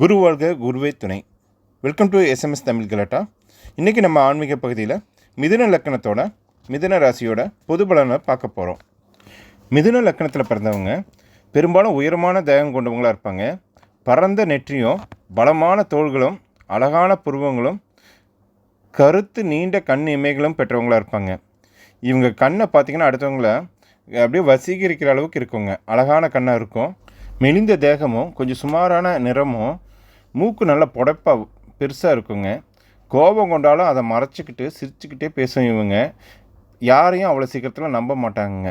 குரு வாழ்க குருவே துணை. வெல்கம் டு எஸ்எம்எஸ் தமிழ் கலாட்டா இன்றைக்கி நம்ம ஆன்மீக பகுதியில் மிதுன லக்கணத்தோட மிதுன ராசியோட பொது பலனை பார்க்க போகிறோம் மிதுன லக்கணத்தில் பிறந்தவங்க பெரும்பாலும் உயரமான தேகம் கொண்டவங்களாக இருப்பாங்க. பரந்த நெற்றியும் பலமான தோள்களும் அழகான புருவங்களும் கருத்து நீண்ட கண் இமைகளும் பெற்றவங்களாக இருப்பாங்க. இவங்க கண்ணை பார்த்திங்கன்னா அடுத்தவங்கள அப்படியே வசீகரிக்கிற அளவுக்கு இருக்குங்க. அழகான கண்ணாக இருக்கும். மெலிந்த தேகமும் கொஞ்சம் சுமாரான நிறமும் மூக்கு நல்லா புடைப்பாக பெருசாக இருக்குங்க. கோபம் கொண்டாலும் அதை மறைச்சிக்கிட்டு சிரிச்சுக்கிட்டே பேசும் இவங்க. யாரையும் அவ்வளோ சீக்கிரத்தில் நம்ப மாட்டாங்க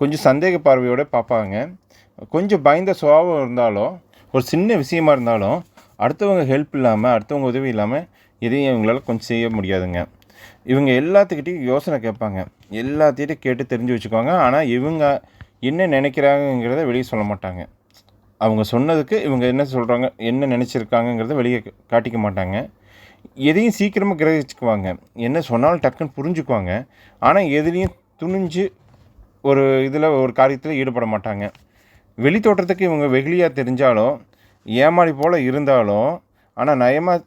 கொஞ்சம் சந்தேக பார்வையோடு பார்ப்பாங்க. கொஞ்சம் பயந்த சுபாவம் இருந்தாலும் ஒரு சின்ன விஷயமா இருந்தாலும் அடுத்தவங்க ஹெல்ப் இல்லாமல் அடுத்தவங்க உதவி இல்லாமல் எதையும் இவங்களால கொஞ்சம் செய்ய முடியாதுங்க. இவங்க எல்லாத்துக்கிட்டையும் யோசனை கேட்பாங்க. எல்லாத்திட்டையும் கேட்டு தெரிஞ்சு வச்சுக்குவாங்க. ஆனால் இவங்க என்ன நினைக்கிறாங்கங்கிறத வெளியே சொல்ல மாட்டாங்க. அவங்க சொன்னதுக்கு இவங்க என்ன சொல்கிறாங்க என்ன நினச்சிருக்காங்கங்கிறத வெளியே காட்டிக்க மாட்டாங்க. எதையும் சீக்கிரமாக கிரகிச்சுக்குவாங்க. என்ன சொன்னாலும் டக்குன்னு புரிஞ்சுக்குவாங்க. ஆனால் எதுலேயும் துணிஞ்சு ஒரு இதில் ஒரு காரியத்தில் ஈடுபட மாட்டாங்க. வெளி தோற்றத்துக்கு இவங்க வெகுளியாக தெரிஞ்சாலும் ஏமாறி போல் இருந்தாலும் ஆனால் நயமாக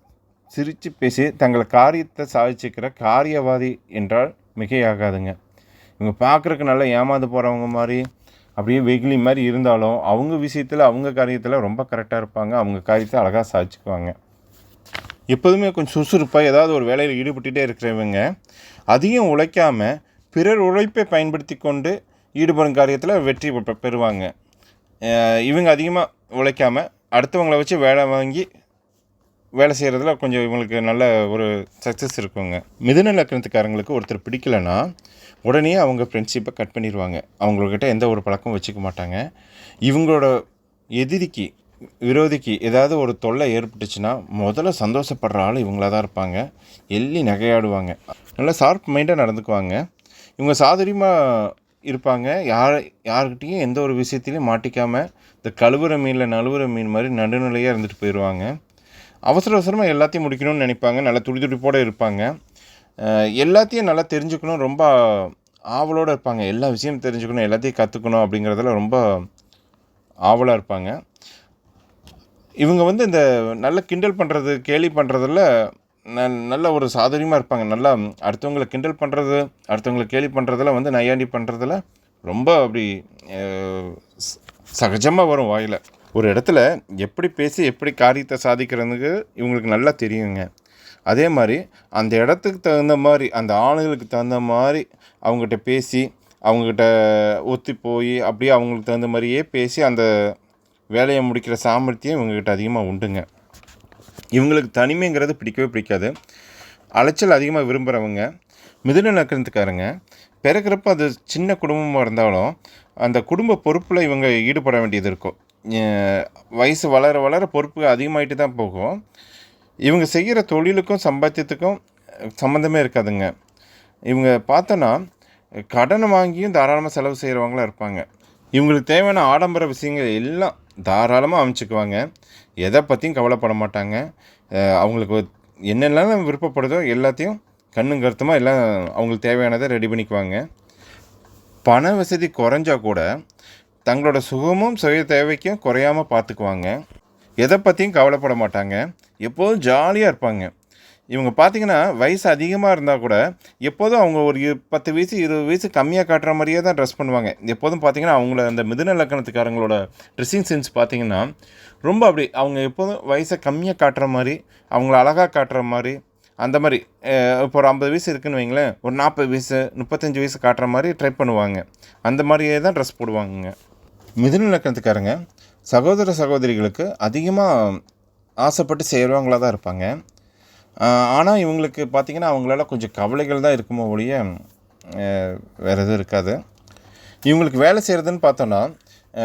சிரித்து பேசி தங்களை காரியத்தை சாதிச்சுக்கிற காரியவாதி என்றால் மிகையாகாதுங்க. இவங்க பார்க்குறக்கு நல்லா ஏமாந்து போகிறவங்க மாதிரி அப்படியே வெகுளி மாதிரி இருந்தாலும் அவங்க விஷயத்தில் அவங்க காரியத்தில் ரொம்ப கரெக்டாக இருப்பாங்க. அவங்க காரியத்தை அழகாக சாதிச்சுக்குவாங்க. எப்போதுமே கொஞ்சம் சுறுசுறுப்பாக ஏதாவது ஒரு வேலையில் ஈடுபட்டுகிட்டே இருக்கிறவங்க அதிகம் உழைக்காமல் பிறர் உழைப்பை பயன்படுத்தி கொண்டு ஈடுபடும் காரியத்தில் வெற்றி பெறுவாங்க. இவங்க அதிகமாக உழைக்காமல் அடுத்தவங்கள வச்சு வேலை வாங்கி வேலை செய்கிறதுல கொஞ்சம் இவங்களுக்கு நல்ல ஒரு சக்ஸஸ் இருக்குங்க. மிதுன லக்கணத்துக்காரங்களுக்கு ஒருத்தர் பிடிக்கலனா உடனே அவங்க ஃப்ரெண்ட்ஷிப்பை கட் பண்ணிடுவாங்க அவங்கக்கிட்ட எந்த ஒரு பழக்கம் வச்சுக்க மாட்டாங்க. இவங்களோட எதிரிக்கு விரோதிக்கு ஏதாவது ஒரு தொல்லை ஏற்பட்டுச்சுன்னா முதல்ல சந்தோஷப்படுற ஆள் இவங்களாக தான் இருப்பாங்க. எள்ளி நகையாடுவாங்க. நல்லா ஷார்ப் மைண்டாக நடந்துக்குவாங்க. இவங்க சாதுரியமாக இருப்பாங்க. யார் யாருக்கிட்டேயும் எந்த ஒரு விஷயத்திலையும் மாட்டிக்காமல் இந்த கழுவுற மீனில் நழுவுற மீன் மாதிரி நடுநிலையாக இருந்துட்டு போயிடுவாங்க அவசர அவசரமாக எல்லாத்தையும் முடிக்கணும்னு நினைப்பாங்க. நல்லா துடிதுடிப்போடு இருப்பாங்க. எல்லாத்தையும் நல்லா தெரிஞ்சுக்கணும். ரொம்ப ஆவலோடு இருப்பாங்க. எல்லா விஷயமும் தெரிஞ்சுக்கணும். எல்லாத்தையும் கற்றுக்கணும் அப்படிங்கிறதுல ரொம்ப ஆவலாக இருப்பாங்க. இவங்க வந்து இந்த நல்ல கிண்டல் பண்ணுறது கேலி பண்ணுறதில் ந நல்ல ஒரு சாதுரியமாக இருப்பாங்க. நல்லா அடுத்தவங்களை கிண்டல் பண்ணுறது அடுத்தவங்களை கேலி பண்ணுறதில் வந்து நையாண்டி பண்ணுறதுல ரொம்ப அப்படி சகஜமாக வரும் வாயில். ஒரு இடத்துல எப்படி பேசி எப்படி காரியத்தை சாதிக்கிறதுக்கு இவங்களுக்கு நல்லா தெரியுங்க. அதே மாதிரி அந்த இடத்துக்கு தகுந்த மாதிரி அந்த ஆளுங்களுக்கு தகுந்த மாதிரி அவங்ககிட்ட பேசி அவங்ககிட்ட ஒத்தி போய் அப்படியே அவங்களுக்கு தகுந்த மாதிரியே பேசி அந்த வேலையை முடிக்கிற சாமர்த்தியம் இவங்ககிட்ட அதிகமாக உண்டுங்க. இவங்களுக்கு தனிமைங்கிறது பிடிக்கவே பிடிக்காது. அலைச்சல் அதிகமாக விரும்புகிறவங்க மிதுன நக்கரத்துக்காரங்க பிறக்கிறப்ப அது சின்ன குடும்பமாக இருந்தாலும் அந்த குடும்ப பொறுப்பில் இவங்க ஈடுபட வேண்டியது இருக்கும். வயசு வளர வளர பொறுப்பு அதிகமாகிட்டு தான் போகும். இவங்க செய்கிற தொழிலுக்கும் சம்பாத்தியத்துக்கும் சம்மந்தமே இருக்காதுங்க. இவங்க பார்த்தோன்னா கடன் வாங்கியும் தாராளமாக செலவு செய்கிறவங்களாம் இருப்பாங்க. இவங்களுக்கு தேவையான ஆடம்பர விஷயங்கள் எல்லாம் தாராளமாக அமைச்சுக்குவாங்க. எதை பற்றியும் கவலைப்பட மாட்டாங்க. அவங்களுக்கு என்னெல்லாம் விருப்பப்படுதோ எல்லாத்தையும் கண்ணும் கருத்துமாக எல்லாம் அவங்களுக்கு தேவையானதை ரெடி பண்ணிக்குவாங்க. பண வசதி குறைஞ்சா கூட தங்களோட சுகமும் சுய தேவைக்கும் குறையாமல் பார்த்துக்குவாங்க எதை பற்றியும் கவலைப்பட மாட்டாங்க. எப்போதும் ஜாலியாக இருப்பாங்க. இவங்க பார்த்தீங்கன்னா வயசு அதிகமாக இருந்தால் கூட எப்போதும் அவங்க ஒரு பத்து வயசு இருபது வயசு கம்மியாக காட்டுற மாதிரியே தான் ட்ரெஸ் பண்ணுவாங்க. எப்போதும் பார்த்தீங்கன்னா அவங்கள அந்த மிதுன லக்கணத்துக்காரங்களோட ட்ரெஸ்ஸிங் சென்ஸ் பார்த்தீங்கன்னா ரொம்ப அப்படி அவங்க எப்போதும் வயசை கம்மியாக காட்டுற மாதிரி அவங்கள அழகாக காட்டுற மாதிரி அந்த மாதிரி இப்போ ஒரு ஐம்பது வயசு இருக்குன்னு வைங்களேன் ஒரு நாற்பது வயசு முப்பத்தஞ்சு வயசு காட்டுற மாதிரி ட்ரை பண்ணுவாங்க. அந்த மாதிரியே தான் ட்ரெஸ் போடுவாங்க மிதுன லக்கணத்துக்காரங்க சகோதர சகோதரிகளுக்கு அதிகமாக ஆசைப்பட்டு செய்கிறவங்களாக தான் இருப்பாங்க. ஆனால் இவங்களுக்கு பார்த்திங்கன்னா அவங்களால கொஞ்சம் கவலைகள் தான் இருக்குமோ ஒழிய வேறு எதுவும் இருக்காது. இவங்களுக்கு வேலை செய்கிறதுன்னு பார்த்தோன்னா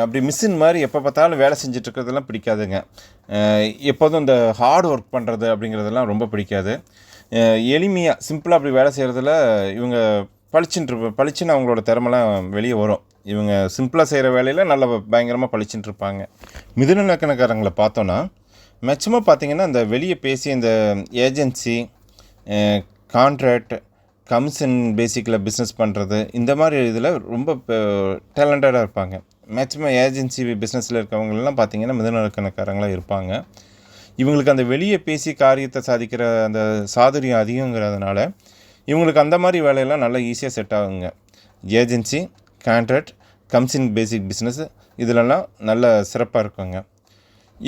அப்படி மிஷின் மாதிரி எப்போ பார்த்தாலும் வேலை செஞ்சுட்டு இருக்கிறதெல்லாம் பிடிக்காதுங்க. எப்போதும் இந்த ஹார்ட் ஒர்க் பண்ணுறது அப்படிங்கிறதெல்லாம் ரொம்ப பிடிக்காது. எளிமையாக சிம்பிளாக அப்படி வேலை செய்கிறதுல இவங்க பளிச்சுன்ற பளிச்சுன்னு அவங்களோட திறமெல்லாம் வெளியே வரும். இவங்க சிம்பிளாக செய்கிற வேலையில் நல்ல பயங்கரமாக பழிச்சுட்டு இருப்பாங்க. மிதுன லக்கணக்காரங்களை பார்த்தோன்னா மேக்சிமம் பார்த்தீங்கன்னா அந்த வெளியே பேசி இந்த ஏஜென்சி கான்ட்ராக்ட் கமிஷன் பேசிக்கில் பிஸ்னஸ் பண்ணுறது இந்த மாதிரி இதில் ரொம்ப டேலண்டடாக இருப்பாங்க. மேக்சிமம் ஏஜென்சி பிஸ்னஸில் இருக்கவங்களெல்லாம் பார்த்தீங்கன்னா மிதனக்கணக்காரங்களாக இருப்பாங்க. இவங்களுக்கு அந்த வெளியே பேசி காரியத்தை சாதிக்கிற அந்த சாதுரியம் அதிகங்கிறதுனால இவங்களுக்கு அந்த மாதிரி வேலையெல்லாம் நல்லா ஈஸியாக செட் ஆகுங்க. Agency contract comes in basic business இதிலெல்லாம் நல்ல சிறப்பாக இருக்குங்க.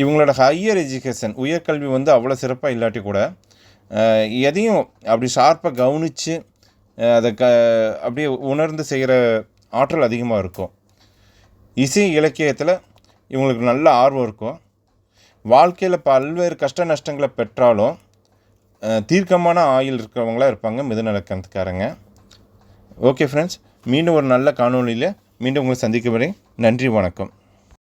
இவங்களோட ஹையர் எஜுகேஷன் உயர்கல்வி வந்து அவ்வளோ சிறப்பாக இல்லாட்டி கூட எதையும் அப்படி ஷார்ப்பாக கவனித்து அதை க அப்படியே உணர்ந்து செய்கிற ஆற்றல் அதிகமாக இருக்கும். இசை இலக்கியத்தில் இவங்களுக்கு நல்ல ஆர்வம் இருக்கும். வாழ்க்கையில் பல்வேறு கஷ்ட நஷ்டங்களை பெற்றாலும் தீர்க்கமான ஆயுள் இருக்கிறவங்களா இருப்பாங்க மிதுநலக்கணத்துக்காரங்க. ஓகே ஃப்ரெண்ட்ஸ் மீண்டும் ஒரு நல்ல காணொளியில் மீண்டும் உங்களை சந்திக்கும் வரை நன்றி வணக்கம்.